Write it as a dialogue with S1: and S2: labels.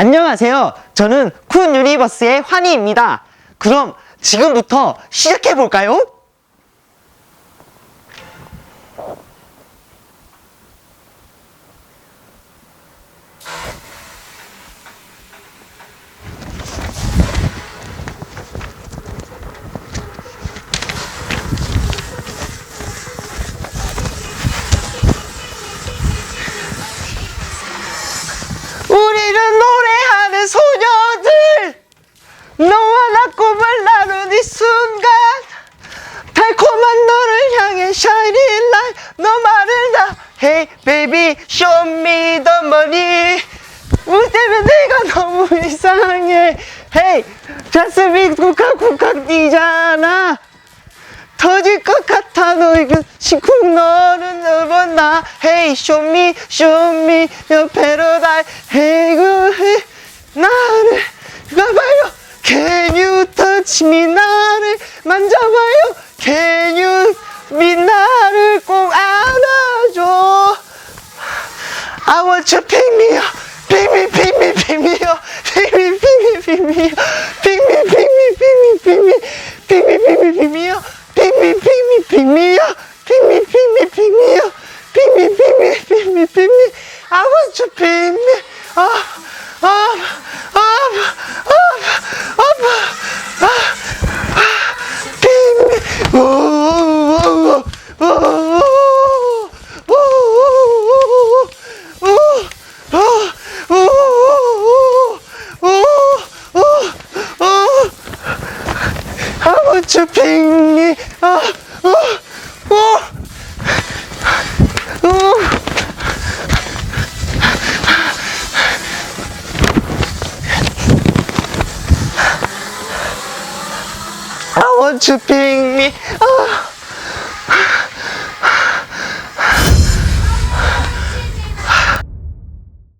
S1: 안녕하세요. 저는 쿤 유니버스의 환희입니다. 그럼 지금부터 시작해 볼까요? 우리는 노래하는 소녀들 너와 나 꿈을 나눈 이 순간 달콤한 너를 향해 shining light 너만을 다 Hey baby show me the money 우 때문에 내가 너무 이상해 Hey 자스민 쿡칵쿡칵 뛰잖아 터질 것 같아 너 이거 시쿵 너는 너번 나 Hey show me show me your paradise Hey 그 hey, 나를 Can you touch me 나를 만져봐요 Can you me 나를 꼭 안아줘 I want you pick me up pick me pick me pick me up pick me pick me pick me up pick me pick me pick me pick me pick me pick me pick me up pick me pick me pick me up pick me pick me pick me up pick me pick me pick me pick me I want you pick me up up up up up up pick me oh oh oh oh I want to pick me up. Oh, oh, oh. I want to pick me up.